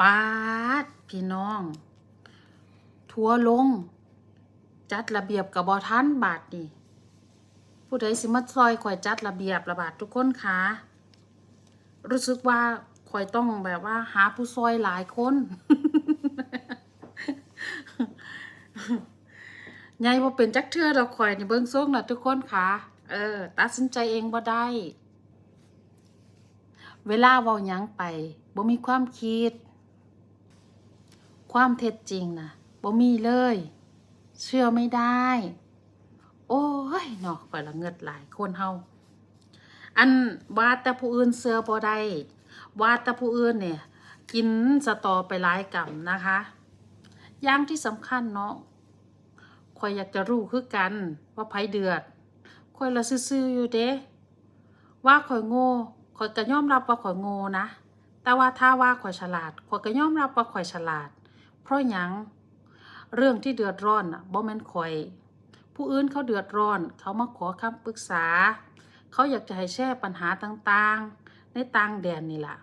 ปาดพี่น้อง ทัวลง จัดระเบียบกับบอทันบาทนี่ผู้ใดสิมาซอยข่อยจัดระเบียบระบาดทุกคนคะรู้สึกว่าข่อยต้องแบบว่า หาผู้ซอยหลายคนใหญ่บ่เป็นจักเทือดอกข่อยในเบิ่งทรงน่ะทุกคนค่ะเออตัดสินใจเองบ่ได้ เวลาเว้าหยังไปบ่มีความคิด ความเท็จจริงนะบ่มีเลย เชื่อไม่ได้ โอ้ยเนาะข่อยละเงิดหลายคนเฮาอันว่าแต่ผู้อื่นเสือบ่ได้ว่าแต่ผู้อื่นเนี่ย กินสตอไปหลายกำนะคะอย่างที่สำคัญเนาะข่อยอยากจะรู้คือกันว่าไผเดือดข่อยละซื่อๆอยู่เด้ว่าข่อยโง่ข่อยก็ยอมรับว่าข่อยโง่นะ แต่ว่าถ้าว่าข่อยฉลาดข่อยก็ยอมรับว่าข่อยฉลาด เพราะหยังเรื่องที่เดือดร้อนน่ะบ่แม่นข่อย ผู้อื่นเขาเดือดร้อน เขามาขอคำปรึกษา เขาอยากจะให้แก้ปัญหาต่างๆ ในต่างแดนนี่ล่ะ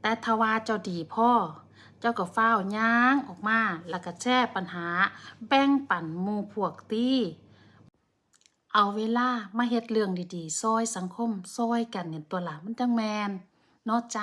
แต่ทว่าเจ้าดีพ่อ เจ้าก็ฟ้าย่างออกมา แล้วก็แก้ปัญหา แบ่งปันมูพวกตีเอาเวลามาเฮ็ดเรื่องดีๆ ซอยสังคม ซอยกันเนี่ยตัวหลามันจังแมนเนาะจ้า